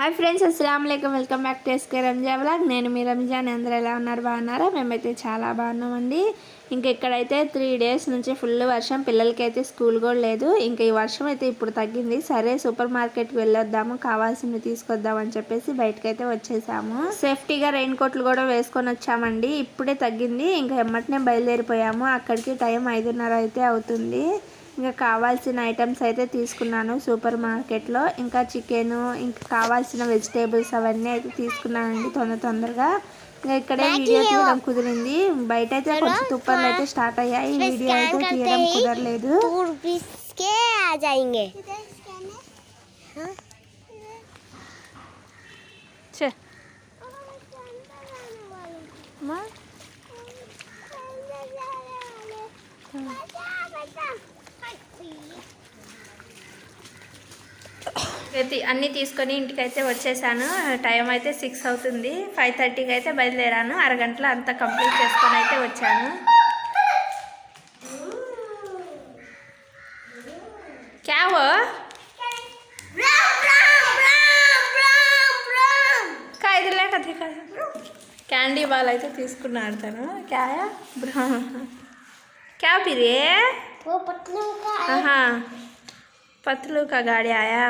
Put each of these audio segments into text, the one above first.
Hi friends అస్సలం welcome back to SK Ranja blog నేను మీ రంజాన్ అందరూ ఎలా ఉన్నారు? బాగున్నారా? మేమైతే చాలా బాగున్నామండి. ఇంకా ఇక్కడైతే త్రీ డేస్ నుంచి ఫుల్ వర్షం. పిల్లలకి అయితే స్కూల్ కూడా లేదు. ఇంకా ఈ వర్షం అయితే ఇప్పుడు తగ్గింది. సరే సూపర్ మార్కెట్కి వెళ్ళొద్దాము. కావాల్సినవి తీసుకొద్దామని చెప్పేసి బయటకైతే వచ్చేసాము. సేఫ్టీగా రెయిన్ కోట్లు కూడా వేసుకొని వచ్చామండి. ఇప్పుడే తగ్గింది. ఇంకా ఎమ్మటనే బయలుదేరిపోయాము. అక్కడికి టైం ఐదున్నర అయితే అవుతుంది. ఇంకా కావాల్సిన ఐటమ్స్ అయితే తీసుకున్నాను సూపర్ మార్కెట్లో. ఇంకా చికెన్ ఇంకా కావాల్సిన వెజిటేబుల్స్ అవన్నీ అయితే తీసుకున్నానండి తొందర తొందరగా. ఇంకా ఇక్కడే వీడియో తీయడం కుదిరింది. బయట అయితే కొంచెం తుప్పర్లు అయితే స్టార్ట్ అయ్యాయి. వీడియో అయితే తీయడం కుదరలేదు. అన్నీ తీసుకొని ఇంటికైతే వచ్చేసాను టైం అయితే సిక్స్ అవుతుంది ఫైవ్ థర్టీకి అయితే బయలుదేరాను అరగంటలో అంతా కంప్లీట్ చేసుకొని అయితే వచ్చాను క్యా वो का इधर लेकर दिखा క్యాండీ బాల్ అయితే తీసుకున్నాడు తను క్యాయా బ్రౌన్ క్యా పిరే वो पतलू का हाँ पतलू का गाड़ी आया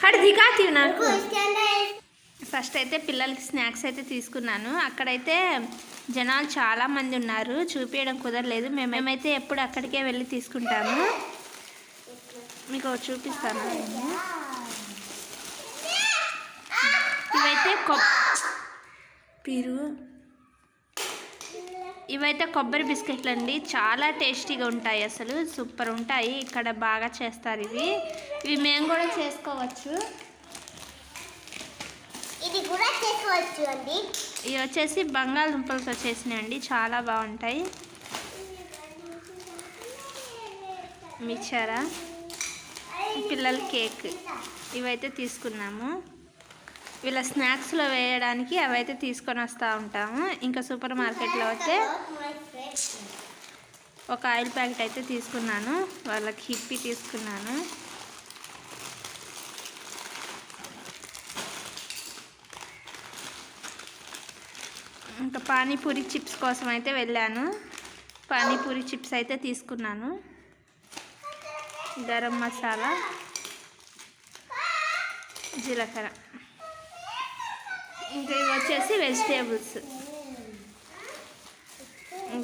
కడు దిగాతి నాకు. ఫస్ట్ అయితే పిల్లలకి స్నాక్స్ అయితే తీసుకున్నాను. అక్కడైతే జనాలు చాలామంది ఉన్నారు. చూపించడం కుదరలేదు. మేమైతే ఎప్పుడు అక్కడికే వెళ్ళి తీసుకుంటాము. మీకు చూపిస్తాను. ఇవైతే కొ పిరు. ఇవైతే కొబ్బరి బిస్కెట్లు అండి చాలా టేస్టీగా ఉంటాయి అసలు. సూపర్ ఉంటాయి. ఇక్కడ బాగా చేస్తారు ఇవి. ఇవి మేము కూడా చేసుకోవచ్చు. ఇది కూడా చేసుకోవచ్చు అండి. ఇవి వచ్చేసి బంగాళదుంపలతో చేసినాయండి చాలా బాగుంటాయి. మిచ్చారా? పిల్లల కేక్. ఇవైతే తీసుకున్నాము. వీళ్ళ స్నాక్స్లో వేయడానికి అవైతే తీసుకొని వస్తూ ఉంటాము. ఇంకా సూపర్ మార్కెట్లో అయితే ఒక ఆయిల్ ప్యాకెట్ అయితే తీసుకున్నాను. వాళ్ళకి హిప్పి తీసుకున్నాను. ఇంకా పానీపూరి చిప్స్ కోసం అయితే వెళ్ళాను. పానీపూరి చిప్స్ అయితే తీసుకున్నాను. గరం మసాలా జీలకర్ర. ఇంకా వచ్చేసి వెజిటేబుల్స్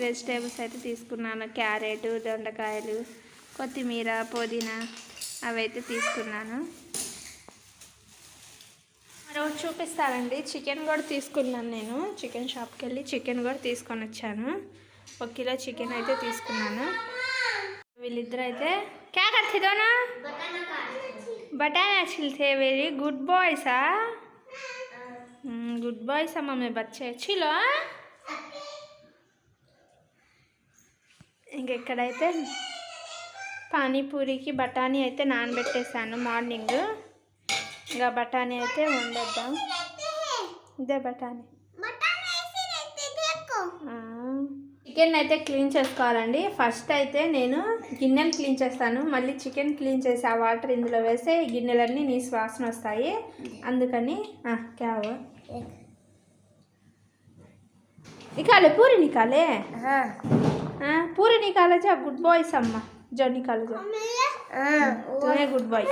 వెజిటేబుల్స్ అయితే తీసుకున్నాను. క్యారెట్ దొండకాయలు కొత్తిమీర పుదీనా అవైతే తీసుకున్నాను. మరొకటి చూపిస్తానండి. చికెన్ కూడా తీసుకున్నాను నేను. చికెన్ షాప్కి వెళ్ళి చికెన్ కూడా తీసుకొని వచ్చాను. ఒక కిలో చికెన్ అయితే తీసుకున్నాను. వీళ్ళిద్దరు అయితే క్యా కర్తిదోనా బటానా చిల్తే వెరీ గుడ్ బాయ్సా. गुड बॉयस अम्मा में बच्चे छिलो ఇంకెక్కడైతే పానీపూరికి బఠానీ అయితే నానబెట్టేసాను మార్నింగ్ ఇంకా బఠానీ అయితే వండేద్దాం ఇదే బఠానీ చికెన్ అయితే క్లీన్ చేసుకోవాలండి. ఫస్ట్ అయితే నేను గిన్నెలు క్లీన్ చేస్తాను. మళ్ళీ చికెన్ క్లీన్ చేసి ఆ వాటర్ ఇందులో వేస్తే గిన్నెలన్నీ నీ శ్వాసన వస్తాయి. అందుకని క్యావ్. నికాలే పూరి నికాలే? పూరి నికాలే జా గుడ్ బాయ్స్ అమ్మ. జో నికాలు గుడ్ బాయ్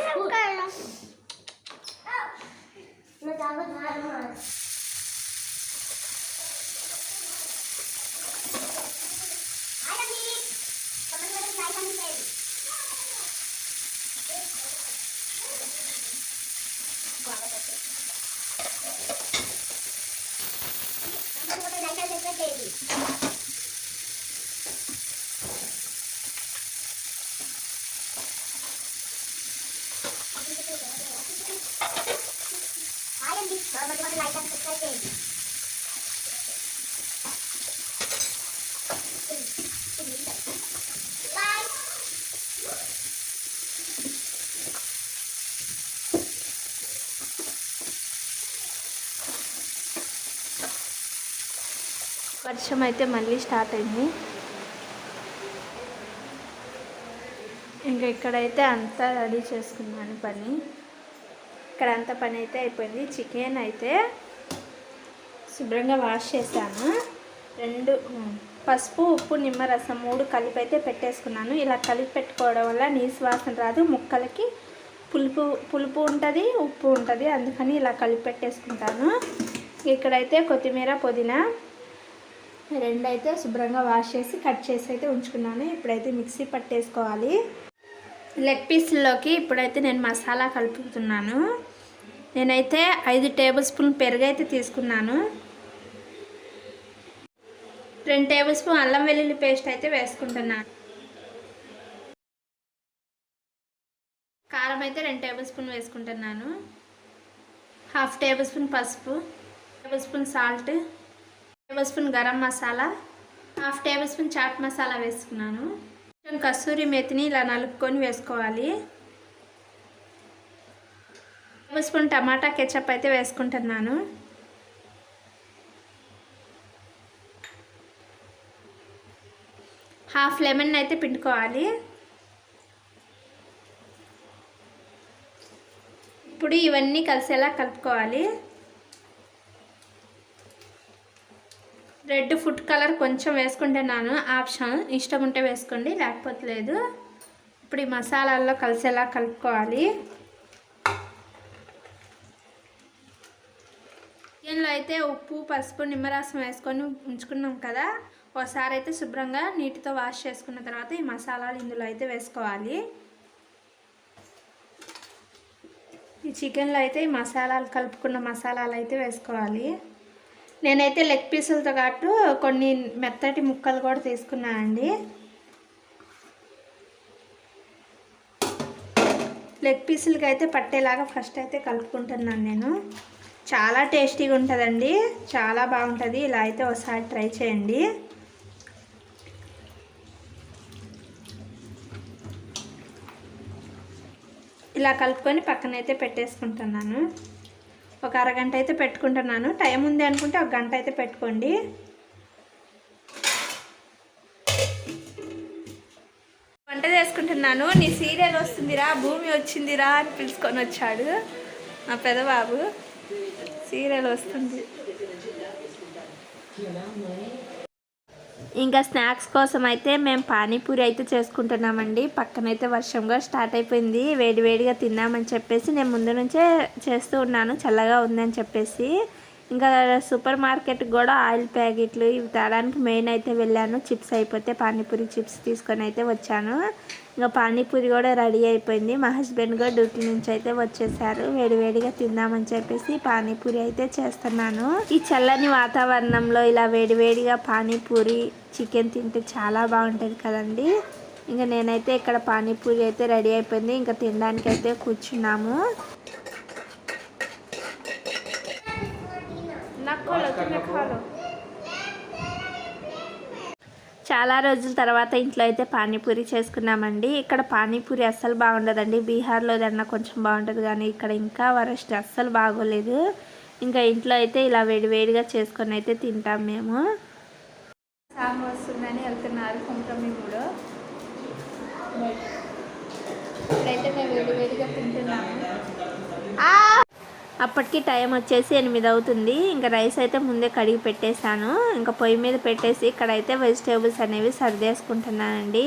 వర్షం అయితే మళ్ళీ స్టార్ట్ అయింది. ఇంకా ఇక్కడైతే అంతా రెడీ చేసుకున్నాను పని. ఇక్కడ అంత పని అయితే అయిపోయింది. చికెన్ అయితే శుభ్రంగా వాష్ చేశాను. రెండు పసుపు ఉప్పు నిమ్మరసం మూడు కలిపి అయితే పెట్టేసుకున్నాను. ఇలా కలిపి పెట్టుకోవడం వల్ల నీసు వాసన రాదు. ముక్కలకి పులుపు పులుపు ఉంటుంది ఉప్పు ఉంటుంది. అందుకని ఇలా కలిపి పెట్టేసుకుంటాను. ఇక్కడైతే కొత్తిమీర పుదీనా రెండు అయితే శుభ్రంగా వాష్ చేసి కట్ చేసి అయితే ఉంచుకున్నాను. ఇప్పుడైతే మిక్సీ పట్టేసుకోవాలి. లెగ్ పీస్లోకి ఇప్పుడైతే నేను మసాలా కలుపుతున్నాను. నేనైతే ఐదు టేబుల్ స్పూన్ పెరుగు అయితే తీసుకున్నాను. రెండు టేబుల్ స్పూన్ అల్లం వెల్లుల్లి పేస్ట్ అయితే వేసుకుంటున్నాను. కారం అయితే రెండు టేబుల్ స్పూన్ వేసుకుంటున్నాను. హాఫ్ టేబుల్ స్పూన్ పసుపు tablespoon salt tablespoon garam masala half tablespoon chaat masala వేసుకున్నాను. కొంచెం కస్తూరి మెతిని ఇలా నలుపుకొని వేసుకోవాలి. టేబుల్ స్పూన్ టమాటా కెచప్ అయితే వేసుకుంటున్నాను. హాఫ్ లెమన్ అయితే పిండుకోవాలి. ఇప్పుడు ఇవన్నీ కలిసేలా కలుపుకోవాలి. రెడ్ ఫుడ్ కలర్ కొంచెం వేసుకుంటున్నాను ఆప్షన్. ఇష్టం ఉంటే వేసుకోండి లేకపోతే లేదు. ఇప్పుడు ఈ మసాలాల్లో కలిసేలా కలుపుకోవాలి. చికెన్లో అయితే ఉప్పు పసుపు నిమ్మరసం వేసుకొని ఉంచుకున్నాం కదా. ఒకసారి అయితే శుభ్రంగా నీటితో వాష్ చేసుకున్న తర్వాత ఈ మసాలాలు ఇందులో అయితే వేసుకోవాలి. ఈ చికెన్లో అయితే ఈ మసాలాలు కలుపుకున్న మసాలాలు అయితే వేసుకోవాలి. నేనైతే లెగ్ పీసులతో పాటు కొన్ని మెత్తటి ముక్కలు కూడా తీసుకున్నానండి లెగ్ పీసులకి అయితే పట్టేలాగా ఫస్ట్ అయితే కలుపుకుంటున్నాను నేను. చాలా టేస్టీగా ఉంటుందండి. చాలా బాగుంటుంది. ఇలా అయితే ఒకసారి ట్రై చేయండి. ఇలా కలుపుకొని పక్కనైతే పెట్టేసుకుంటున్నాను. ఒక అరగంట అయితే పెట్టుకుంటున్నాను. టైం ఉంది అనుకుంటే ఒక గంట అయితే పెట్టుకోండి. వంట చేసుకుంటున్నాను. నీ సీరియల్ వస్తుందిరా? భూమి వచ్చిందిరా అని పిలుచుకొని వచ్చాడు మా పెదబాబు. సీరియల్ వస్తుంది? ఇంకా స్నాక్స్ కోసం అయితే మేము పానీపూరి అయితే చేసుకుంటున్నామండి. పక్కనైతే వర్షంగా స్టార్ట్ అయిపోయింది. వేడివేడిగా తిన్నామని చెప్పేసి నేను ముందు నుంచే చేస్తూ ఉన్నాను. చల్లగా ఉందని చెప్పేసి. ఇంకా సూపర్ మార్కెట్ కూడా ఆయిల్ ప్యాకెట్లు ఇవి తేడానికి మెయిన్ అయితే వెళ్ళాను. చిప్స్ అయిపోతే పానీపూరి చిప్స్ తీసుకొని అయితే వచ్చాను. ఇంకా పానీపూరి కూడా రెడీ అయిపోయింది. మా హస్బెండ్ కూడా డ్యూటీ నుంచి అయితే వచ్చేసారు. వేడివేడిగా తిందామని చెప్పేసి పానీపూరి అయితే చేస్తున్నాను. ఈ చల్లని వాతావరణంలో ఇలా వేడివేడిగా పానీపూరి చికెన్ తింటే చాలా బాగుంటుంది కదండి. ఇంకా నేనైతే ఇక్కడ పానీపూరి అయితే రెడీ అయిపోయింది. ఇంకా తినడానికి అయితే కూర్చున్నాము. చాలా రోజుల తర్వాత ఇంట్లో అయితే పానీపూరి చేసుకున్నామండి. ఇక్కడ పానీపూరి అస్సలు బాగుండదండి. బీహార్లో దన్నా కొంచెం బాగుంటుంది కానీ ఇక్కడ ఇంకా వరస్ట్ అస్సలు బాగోలేదు. ఇంకా ఇంట్లో అయితే ఇలా వేడివేడిగా చేసుకొని అయితే తింటాం మేము. సాంగ్ వస్తుందని వెళ్తున్నారు కుంకుమ కూడా ఇప్పుడైతే మేము వేడివేడిగా తింటున్నాము. అప్పటికి టైం వచ్చేసి ఎనిమిది అవుతుంది. ఇంకా రైస్ అయితే ముందే కడిగి పెట్టేశాను. ఇంకా పొయ్యి మీద పెట్టేసి ఇక్కడైతే వెజిటేబుల్స్ అనేవి సర్దేసుకుంటున్నానండి.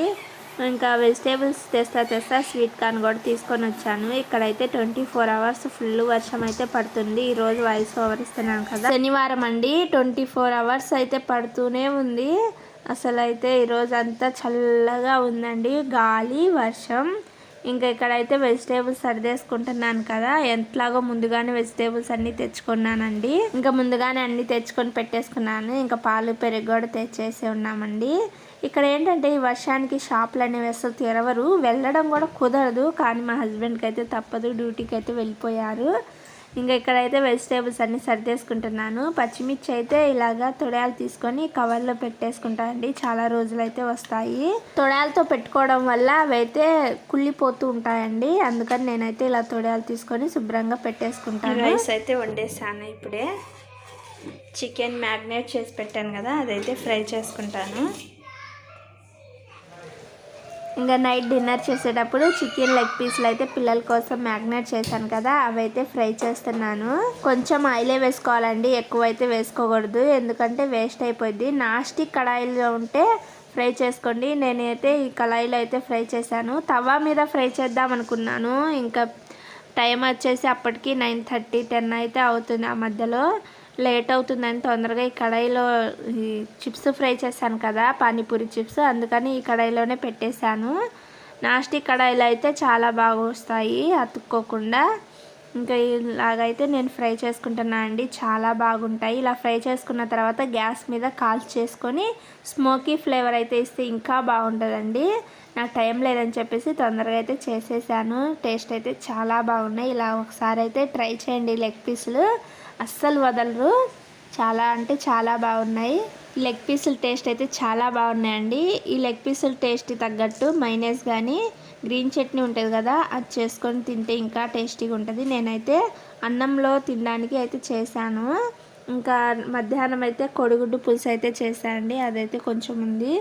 ఇంకా వెజిటేబుల్స్ తెస్తా తెస్తా స్వీట్ కార్న్ కూడా తీసుకొని వచ్చాను. ఇక్కడైతే ట్వంటీ ఫోర్ అవర్స్ ఫుల్ వర్షం అయితే పడుతుంది. ఈరోజు వాయిస్ ఓవర్ ఇస్తున్నాను కదా. శనివారం అండి. ట్వంటీ ఫోర్ అవర్స్ అయితే పడుతూనే ఉంది. అసలు అయితే ఈరోజు అంతా చల్లగా ఉందండి. గాలి వర్షం. ఇంకా ఇక్కడైతే వెజిటేబుల్స్ సర్దేసుకుంటున్నాను కదా. ఎట్లాగో ముందుగానే వెజిటేబుల్స్ అన్నీ తెచ్చుకున్నానండి. ఇంకా ముందుగానే అన్నీ తెచ్చుకొని పెట్టేసుకున్నాను. ఇంకా పాలు పెరుగు కూడా తెచ్చేసి ఉన్నామండి. ఇక్కడ ఏంటంటే ఈ వర్షానికి షాపులు అనేవి అసలు తెరవరు. వెళ్ళడం కూడా కుదరదు. కానీ మా హస్బెండ్కి అయితే తప్పదు. డ్యూటీకి అయితే వెళ్ళిపోయారు. ఇంకా ఇక్కడైతే వెజిటేబుల్స్ అన్నీ సర్దేసుకుంటున్నాను. పచ్చిమిర్చి అయితే ఇలాగా తొడయాలు తీసుకొని కవర్లో పెట్టేసుకుంటానండి చాలా రోజులు అయితే వస్తాయి. తొడయాలతో పెట్టుకోవడం వల్ల అవైతే కుళ్ళిపోతూ ఉంటాయండి. అందుకని నేనైతే ఇలా తొడయాలు తీసుకొని శుభ్రంగా పెట్టేసుకుంటాను. రైస్ అయితే వండేసాను ఇప్పుడే. చికెన్ మ్యాగ్నేట్ చేసి పెట్టాను కదా అదైతే ఫ్రై చేసుకుంటాను. ఇంకా నైట్ డిన్నర్ చేసేటప్పుడు చికెన్ లెగ్ పీస్లు అయితే పిల్లల కోసం మ్యాగ్నేట్ చేశాను కదా అవైతే ఫ్రై చేస్తున్నాను. కొంచెం ఆయిలే వేసుకోవాలండి ఎక్కువ అయితే వేసుకోకూడదు. ఎందుకంటే వేస్ట్ అయిపోద్ది నాస్టిక్ కడాయిలో ఉంటే ఫ్రై చేసుకోండి. నేనైతే ఈ కళాయిలో అయితే ఫ్రై చేశాను. తవా మీద ఫ్రై చేద్దాం అనుకున్నాను. ఇంకా టైం వచ్చేసి అప్పటికి నైన్ థర్టీ టెన్ అయితే అవుతుంది ఆ మధ్యలో. లేట్ అవుతుందని తొందరగా ఈ కడాయిలో ఈ చిప్స్ ఫ్రై చేశాను కదా పానీపూరి చిప్స్. అందుకని ఈ కడాయిలోనే పెట్టేశాను. నాస్టిక్ కడాయిలో అయితే చాలా బాగా వస్తాయి అతుక్కోకుండా. ఇంకా ఇలాగైతే నేను ఫ్రై చేసుకుంటున్నా అండి. చాలా బాగుంటాయి. ఇలా ఫ్రై చేసుకున్న తర్వాత గ్యాస్ మీద కాల్ చేసుకొని స్మోకీ ఫ్లేవర్ అయితే ఇస్తే ఇంకా బాగుంటుందండి. నాకు టైం లేదని చెప్పేసి తొందరగా అయితే చేసేసాను. టేస్ట్ అయితే చాలా బాగున్నాయి. ఇలా ఒకసారి అయితే ట్రై చేయండి లెగ్ పీసులు. అస్సలు వదలరు. చాలా అంటే చాలా బాగున్నాయి. లెగ్ పీసుల టేస్ట్ అయితే చాలా బాగున్నాయండి. ఈ లెగ్ పీసుల టేస్ట్ తగ్గట్టు మైనస్ కానీ గ్రీన్ చట్నీ ఉంటుంది కదా అది చేసుకొని తింటే ఇంకా టేస్టీగా ఉంటుంది. నేనైతే అన్నంలో తినడానికి అయితే చేశాను. ఇంకా మధ్యాహ్నం అయితే కొడిగుడ్డు పులుసు అయితే చేశానండి. అదైతే కొంచెం ఉంది.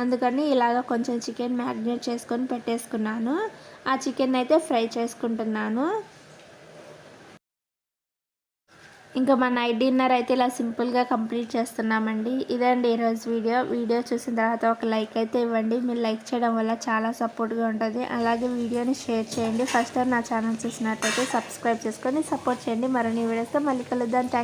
అందుకని ఇలాగ కొంచెం చికెన్ మ్యారినేట్ చేసుకొని పెట్టేసుకున్నాను. ఆ చికెన్ అయితే ఫ్రై చేసుకుంటున్నాను. ఇంకా మా నైట్ డిన్నర్ అయితే ఇలా సింపుల్గా కంప్లీట్ చేస్తున్నామండి. ఇదండి ఈరోజు వీడియో. వీడియో చూసిన తర్వాత ఒక లైక్ అయితే ఇవ్వండి. మీరు లైక్ చేయడం వల్ల చాలా సపోర్ట్గా ఉంటుంది. అలాగే వీడియోని షేర్ చేయండి. ఫస్ట్ టైం నా ఛానల్ చూసినట్టయితే సబ్స్క్రైబ్ చేసుకొని సపోర్ట్ చేయండి. మరిన్ని వీడియోస్తో మళ్ళీ కలుద్దాం. థ్యాంక్